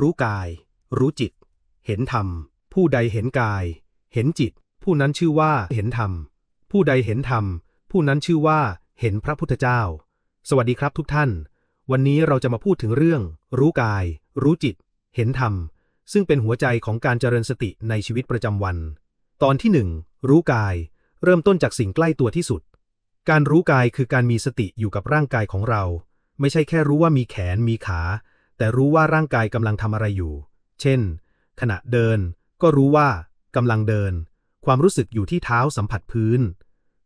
รู้กาย รู้จิต เห็นธรรม ผู้ใดเห็นกาย เห็นจิต ผู้นั้นชื่อว่าเห็นธรรม ผู้ใดเห็นธรรม ผู้นั้นชื่อว่าเห็นพระพุทธเจ้า สวัสดีครับทุกท่าน วันนี้เราจะมาพูดถึงเรื่อง รู้กาย รู้จิต เห็นธรรม ซึ่งเป็นหัวใจของการเจริญสติในชีวิตประจำวัน ตอนที่หนึ่งรู้กาย เริ่มต้นจากสิ่งใกล้ตัวที่สุด การรู้กายคือการมีสติอยู่กับร่างกายของเรา ไม่ใช่แค่รู้ว่ามีแขนมีขา แต่รู้ว่าร่างกายกำลังทำอะไรอยู่ เช่น ขณะเดิน ก็รู้ว่ากำลังเดิน ความรู้สึกอยู่ที่เท้าสัมผัสพื้น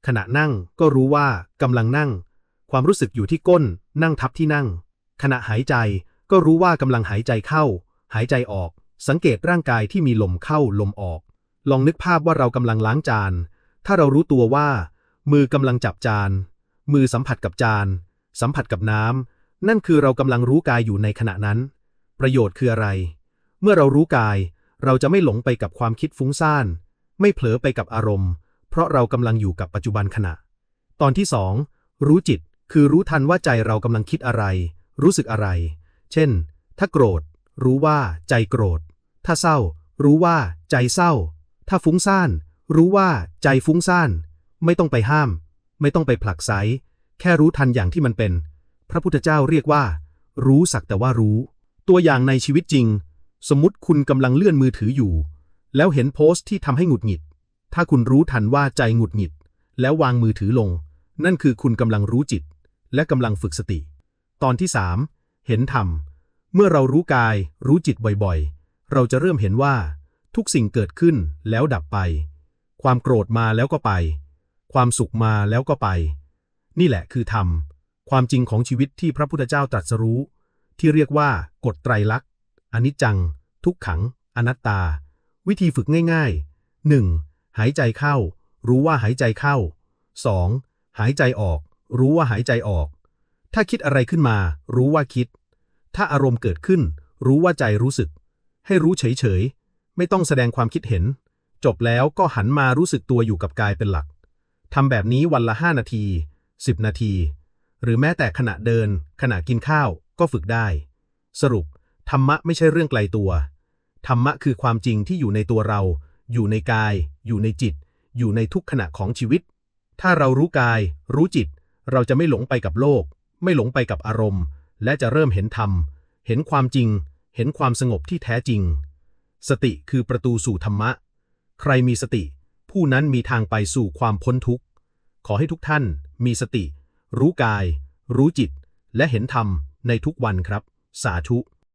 ขณะนั่งก็รู้ว่ากำลังนั่ง ความรู้สึกอยู่ที่ก้น นั่งทับที่นั่ง ขณะหายใจก็รู้ว่ากำลังหายใจเข้า หายใจออก สังเกตร่างกายที่มีลมเข้าลมออก ลองนึกภาพว่าเรากำลังล้างจาน ถ้าเรารู้ตัวว่า มือกำลังจับจาน มือสัมผัสกับจาน สัมผัสกับน้ำ นั่นคือเรากำลังรู้กายอยู่ในขณะนั้น ประโยชน์คืออะไร เมื่อเรารู้กาย เราจะไม่หลงไปกับความคิดฟุ้งซ่าน ไม่เผลอไปกับอารมณ์ เพราะเรากำลังอยู่กับปัจจุบันขณะ ตอนที่สองรู้จิตคือรู้ทันว่าใจเรากำลังคิดอะไร รู้สึกอะไร เช่น ถ้าโกรธ รู้ว่าใจโกรธ ถ้าเศร้า รู้ว่าใจเศร้า ถ้าฟุ้งซ่าน รู้ว่าใจฟุ้งซ่าน ไม่ต้องไปห้าม ไม่ต้องไปผลักไส แค่รู้ทันอย่างที่มันเป็น พระพุทธเจ้าเรียกว่า รู้สักแต่ว่ารู้ ตัวอย่างในชีวิตจริง สมมติคุณกำลังเลื่อนมือถืออยู่ แล้วเห็นโพสต์ที่ทำให้หงุดหงิด ถ้าคุณรู้ทันว่าใจหงุดหงิด แล้ววางมือถือลง นั่นคือคุณกำลังรู้จิต และกำลังฝึกสติ ตอนที่สามเห็นธรรม เมื่อเรารู้กาย รู้จิตบ่อยๆ เราจะเริ่มเห็นว่า ทุกสิ่งเกิดขึ้นแล้วดับไป ความโกรธมาแล้วก็ไป ความสุขมาแล้วก็ไป นี่แหละคือธรรม ความจริงของชีวิตที่พระพุทธเจ้าตรัสรู้ ที่เรียกว่ากฎไตรลักษณ์อนิจจัง ทุกขัง อนัตตา วิธีฝึกง่ายๆ 1. หายใจเข้า รู้ว่าหายใจเข้า 2. หายใจออก รู้ว่าหายใจออก ถ้าคิดอะไรขึ้นมา รู้ว่าคิด ถ้าอารมณ์เกิดขึ้น รู้ว่าใจรู้สึก ให้รู้เฉยๆ ไม่ต้องแสดงความคิดเห็น จบแล้วก็หันมารู้สึกตัวอยู่กับกายเป็นหลักทำแบบนี้วันละ 5 นาที 10 นาที หรือแม้แต่ขณะเดิน ขณะกินข้าวก็ฝึกได้ สรุป ธรรมะไม่ใช่เรื่องไกลตัว ธรรมะคือความจริงที่อยู่ในตัวเรา อยู่ในกาย อยู่ในจิต อยู่ในทุกขณะของชีวิต ถ้าเรารู้กาย รู้จิต เราจะไม่หลงไปกับโลก ไม่หลงไปกับอารมณ์ และจะเริ่มเห็นธรรม เห็นความจริง เห็นความสงบที่แท้จริง สติคือประตูสู่ธรรมะ ใครมีสติ ผู้นั้นมีทางไปสู่ความพ้นทุกข์ ขอให้ทุกท่านมีสติ รู้กาย รู้จิต และเห็นธรรมในทุกวันครับ สาธุ